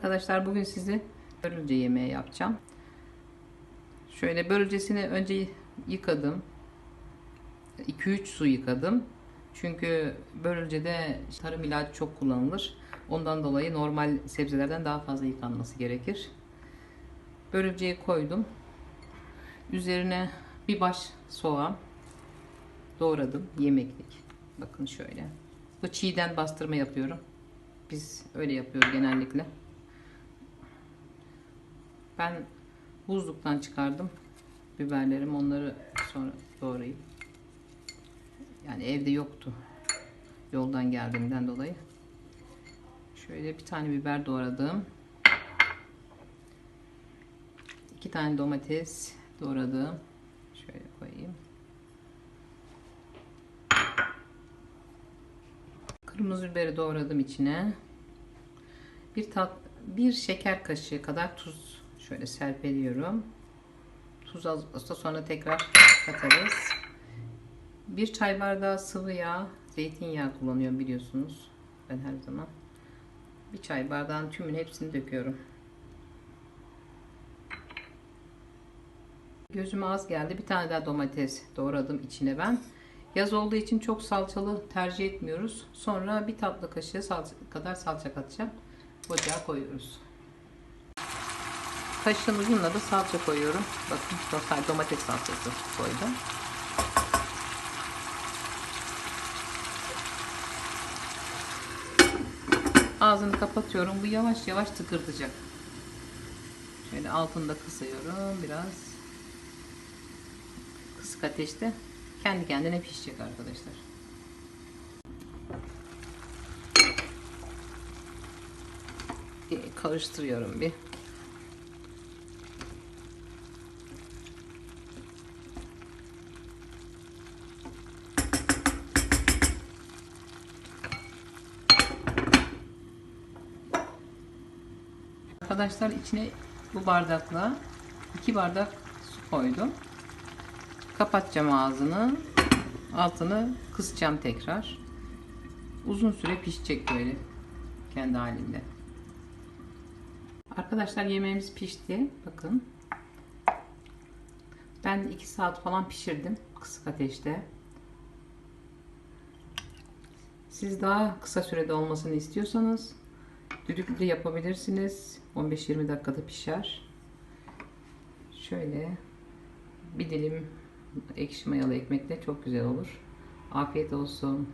Arkadaşlar bugün size börülce yemeği yapacağım. Şöyle börülcesini önce yıkadım. 2-3 su yıkadım. Çünkü börülcede tarım ilacı çok kullanılır. Ondan dolayı normal sebzelerden daha fazla yıkanması gerekir. Börülceyi koydum. Üzerine bir baş soğan doğradım yemeklik. Bakın şöyle. Bu çiğden bastırma yapıyorum. Biz öyle yapıyoruz genellikle. Ben buzluktan çıkardım biberlerim. Onları sonra doğrayayım. Yani evde yoktu. Yoldan geldiğimden dolayı. Şöyle bir tane biber doğradım. İki tane domates doğradım. Şöyle koyayım. Kırmızı biberi doğradım içine. Bir tat bir şeker kaşığı kadar tuz şöyle serpeliyorum. Tuz az olsa sonra tekrar katarız. Bir çay bardağı sıvı yağ, zeytinyağı kullanıyorum biliyorsunuz. Ben her zaman. Bir çay bardağın tümünü hepsini döküyorum. Gözüme az geldi. Bir tane daha domates doğradım içine ben. Yaz olduğu için çok salçalı tercih etmiyoruz. Sonra bir tatlı kaşığı salça, kadar salça katacağım. Ocağa koyuyoruz. Kaşığın ucuna da salça koyuyorum. Bakın sadece domates salçası koydum. Ağzını kapatıyorum. Bu yavaş yavaş tıkırtacak. Şöyle altında kısıyorum biraz. Kısık ateşte kendi kendine pişecek arkadaşlar. Karıştırıyorum bir. Arkadaşlar içine bu bardakla iki bardak su koydum. Kapatacağım ağzını. Altını kısacağım tekrar. Uzun süre pişecek böyle kendi halinde. Arkadaşlar yemeğimiz pişti. Bakın. Ben 2 saat falan pişirdim kısık ateşte. Siz daha kısa sürede olmasını istiyorsanız düdüklü yapabilirsiniz. 15-20 dakikada pişer. Şöyle bir dilim ekşi mayalı ekmekle çok güzel olur. Afiyet olsun.